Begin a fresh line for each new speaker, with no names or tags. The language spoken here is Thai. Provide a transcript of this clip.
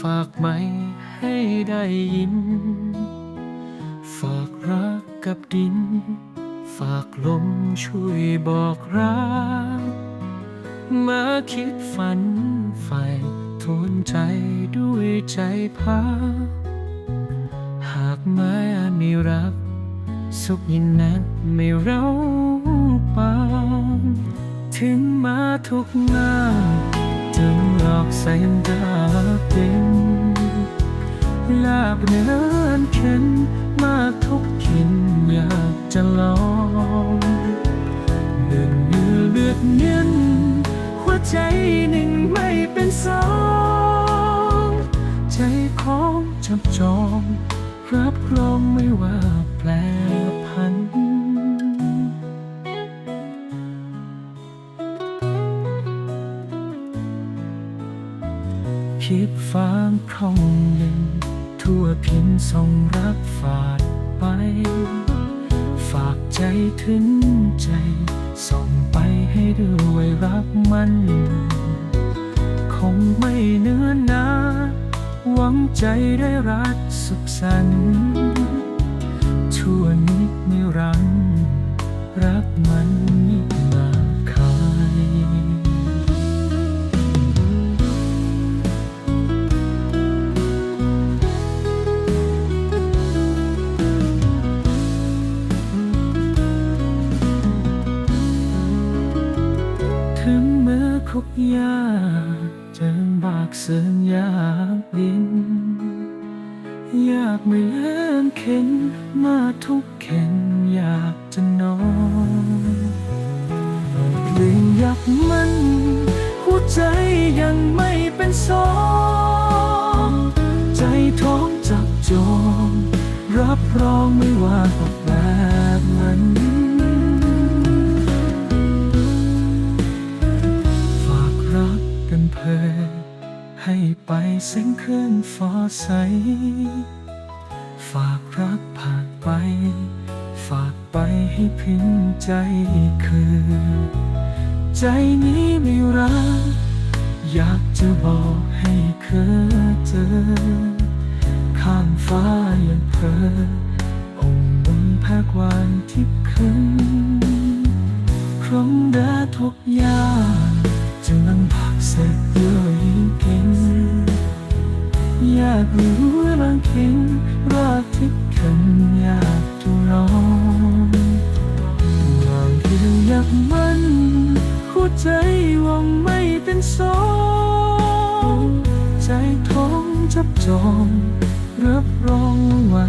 ฝากไหมให้ได้ยิน ฝากรักกับดิน ฝากลมช่วยบอกรัก มาคิดฝันใฝ่ทวนใจด้วยใจพักหากไม่อาจมีรัก สุขยิ่งนักไม่เร้าปานถึงมาทุกงาน หลอกใส่ดาเป็นลาบเนินเข็นมาทุกขินอยากจะลองเลือดเนื้อเลือดเน้นหัวใจหนึ่งไม่เป็นสองใจของจับจองรับรองไม่ว่า คิดฟางคร่องหนึ่ง ทั่วพินส่งรักฝาดไป ฝากใจถึงใจ ส่งไปให้ด้วยรักมัน คงไม่เนื้อนาหวังใจได้รักสุขสันต์ ถึงมือคุกยาจิงบากเสื่ออยากดิน อยากไม่เลื่อนเข็นมาทุกเข็นอยากจะนอนเปลี่ยนอยากมันหัวใจยังไม่เป็นสองใจท้องจับจองรับรองไม่ว่าแบบนั้น เส้นคลื่นฟ้าใส ฝากรักผ่านไป ฝากไปให้พินใจคือ ใจนี้ไม่รัก อยากจะบอกให้เคยเจอ ข้างฟ้ายังเพอองค์บนแพกวานทิพย์คืนครั้งแดดทุกอย่า อยากรู้บางเข็งรักที่ขันอยากจะร้องวางเพียงอยากมันหัวใจหวังไม่เป็นสองใจท้องจับจองรับรองไว้